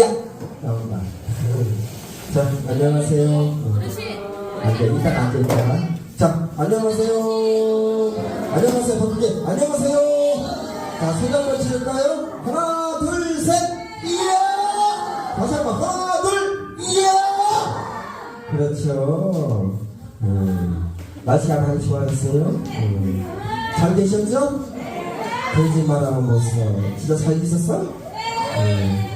야! 나온다. 자, 안녕하세요. 앉아, 일단 앉아, 일단. 자, 안녕하세요. 안녕하세요. 바꾸게. 안녕하세요. 자, 손 한번 치실까요? 하나, 둘, 셋, 이야! 다시 한 번, 하나, 둘, 이야! 그렇죠. 음, 날씨가 많이 좋아졌어요. 음, 잘 계셨죠? 거짓말하는 모습. 진짜 잘 계셨어? 음.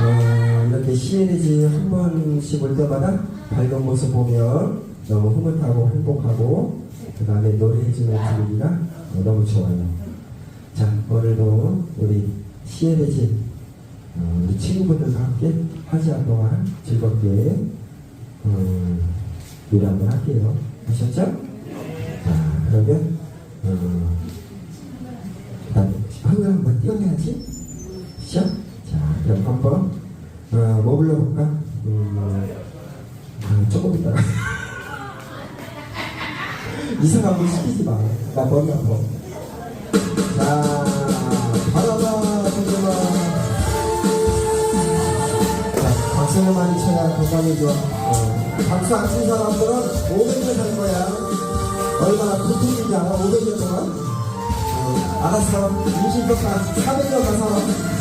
어, 이렇게 시에리지 한 번씩 올 때마다 밝은 모습 보면 너무 흐뭇하고 행복하고 그 다음에 노래해주는 분위기가 너무 좋아요. 자, 오늘도 우리 시에리지 어, 우리 친구분들과 함께 하지한 동안 즐겁게 음, 노래 한번 할게요. 하셨죠? 자, 그러면 어, 그다음에 한글 한번 띄워내야지. 시작. 자, 그럼 한번 어, 뭐 불러볼까? 음, 아, 조금 있다가 이상한 거 시키지 마. 나 머리 아파. 자, 바라봐, 정정아. 자, 박수를 많이 쳐야 건강이 좋아. 어, 박수 안 친 사람들은 500년 살 거야. 얼마나 고통인지 알아? 500년 동안? 어, 알았어. 20년 간 400년 간 살아.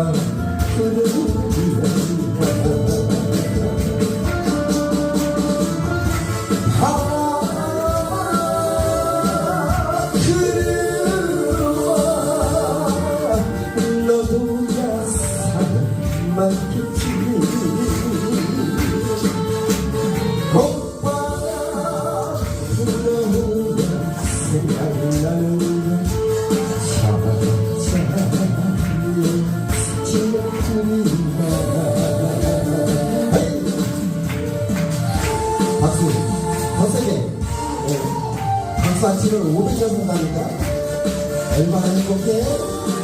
아무추 치면 500년 산다니까 얼마나 행복해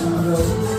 생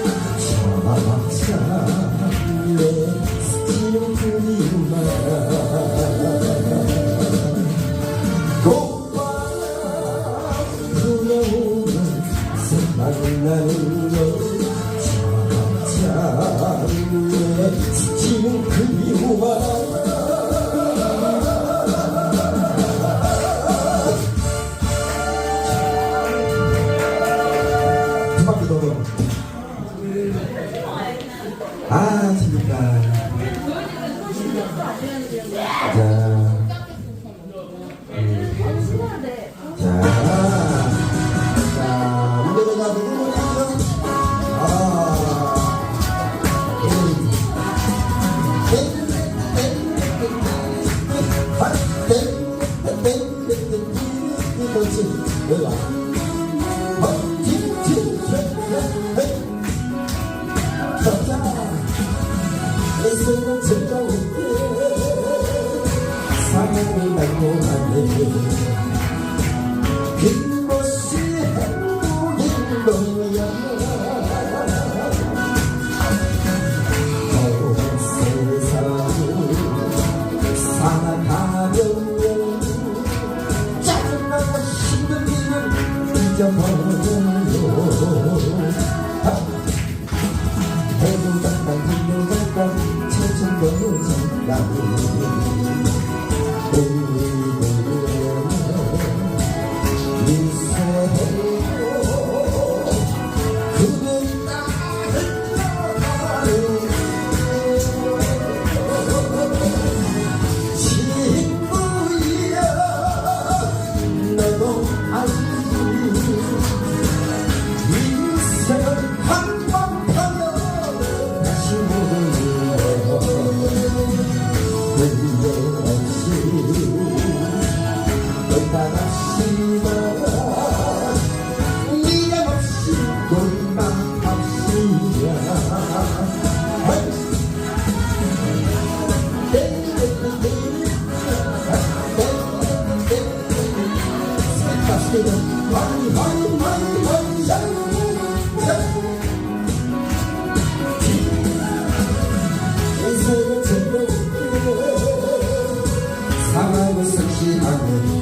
I love a sexy, I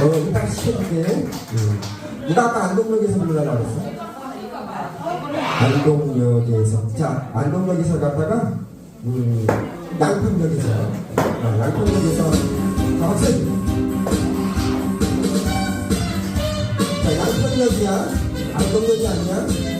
어, 일단 시켜줄게. 예. 누가 아까 안동역에서 불러라 그랬어? 안동역에서. 자, 안동역에서 갔다가, 음, 양평역에서. 어, 양평역에서. 아, 학생. 자, 양평역이야. 안동역이 아니야.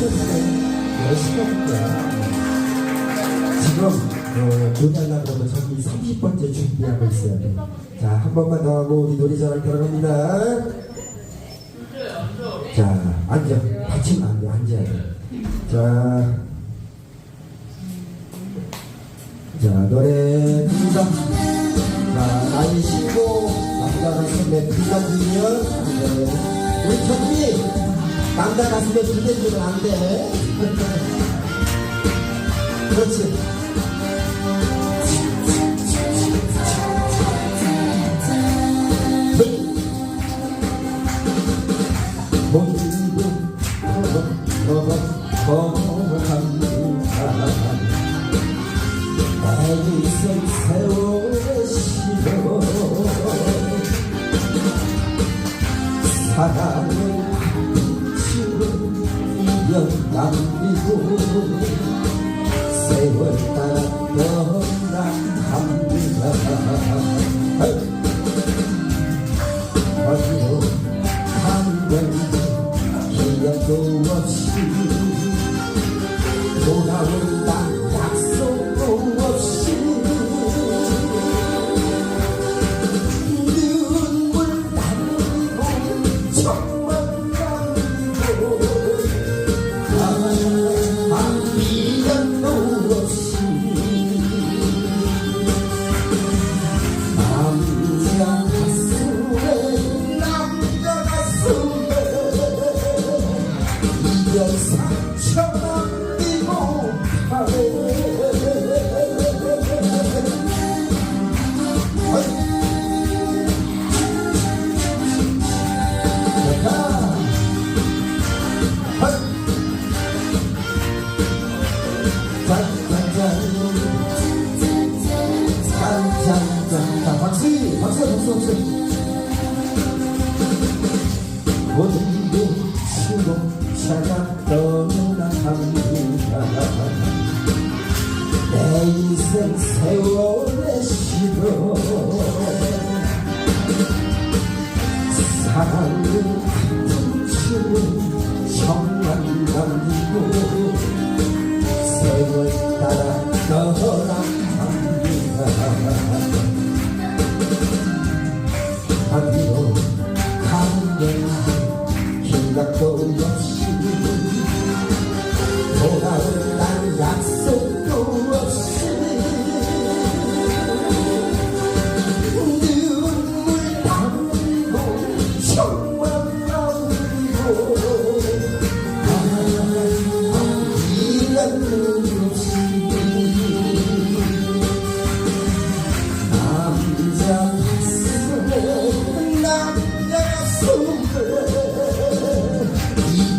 시간인데 10시간인데 지금 돈 달라고 하면 저기 30번째 준비하고 있어요 돼. 자, 한 번만 더 하고 우리 놀이자랑 결혼합니다 자, 앉아. 다치면 안 돼. 앉아야 돼. 자. 자, 노래 시작. 자, 나이 쉬고 남자가 손에 피가 들면 우리 정비! 남자 가슴에 기대주면 안 돼. 그렇지.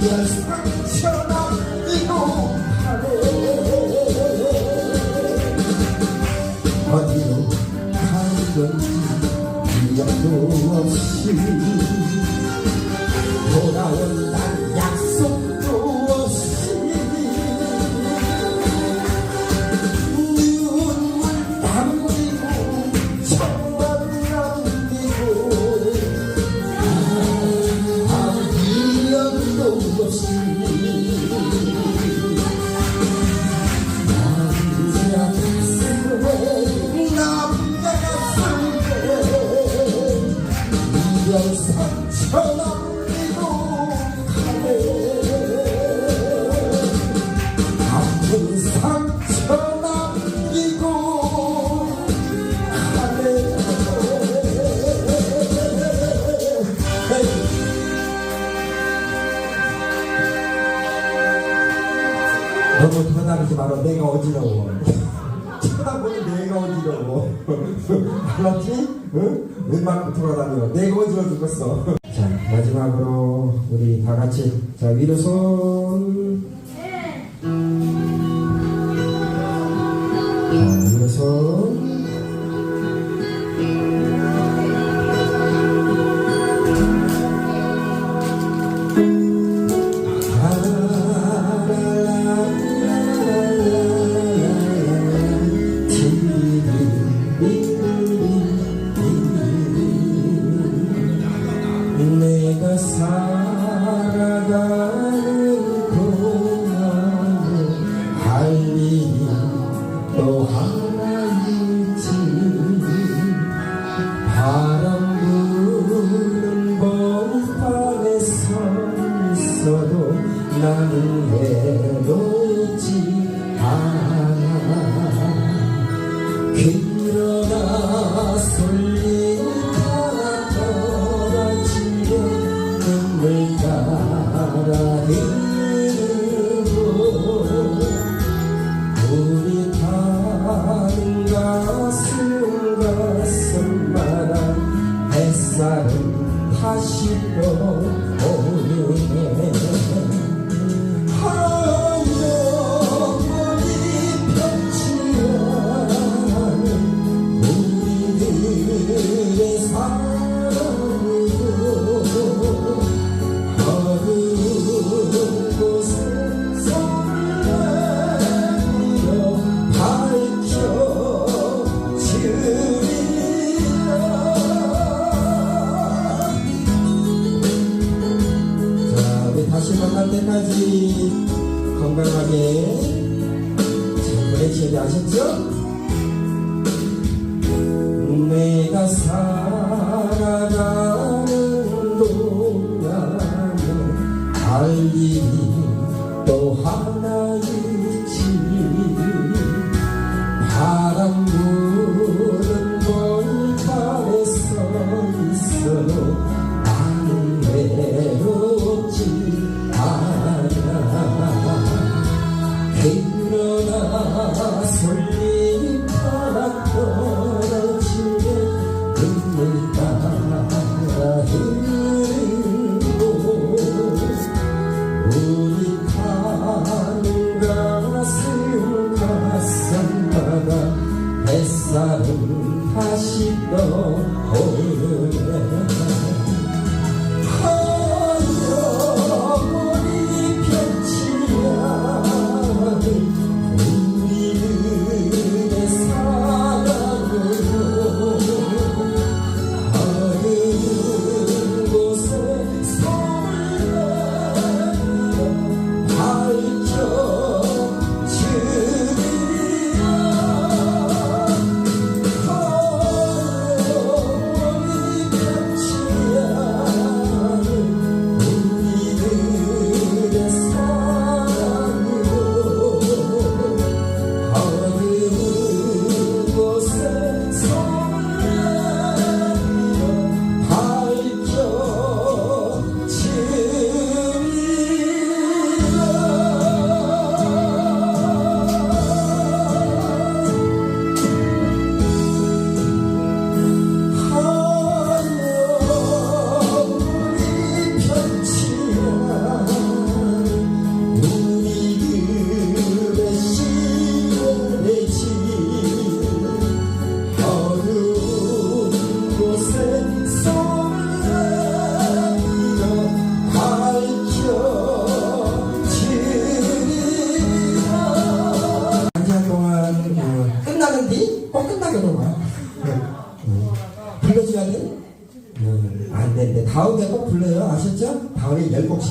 상처만 이동하네 어디로 가는 건지 기억도 없이 있어. 자, 마지막으로 우리 다 같이 자 위로 손. 자, 위로 손. 할 일이 또 하나 있지. 바람 다시 떠오르네 곡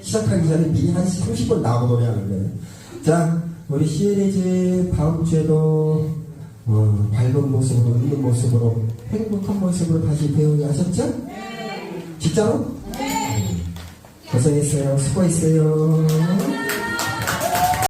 시작하기 전에 미리 한 30분 나오고 노래하는데 자, 우리 시리즈 다음 주에도 어, 밝은 모습으로, 웃는 모습으로, 행복한 모습으로 다시 배우게 하셨죠? 네. 진짜로? 네. 고생했어요. 수고했어요.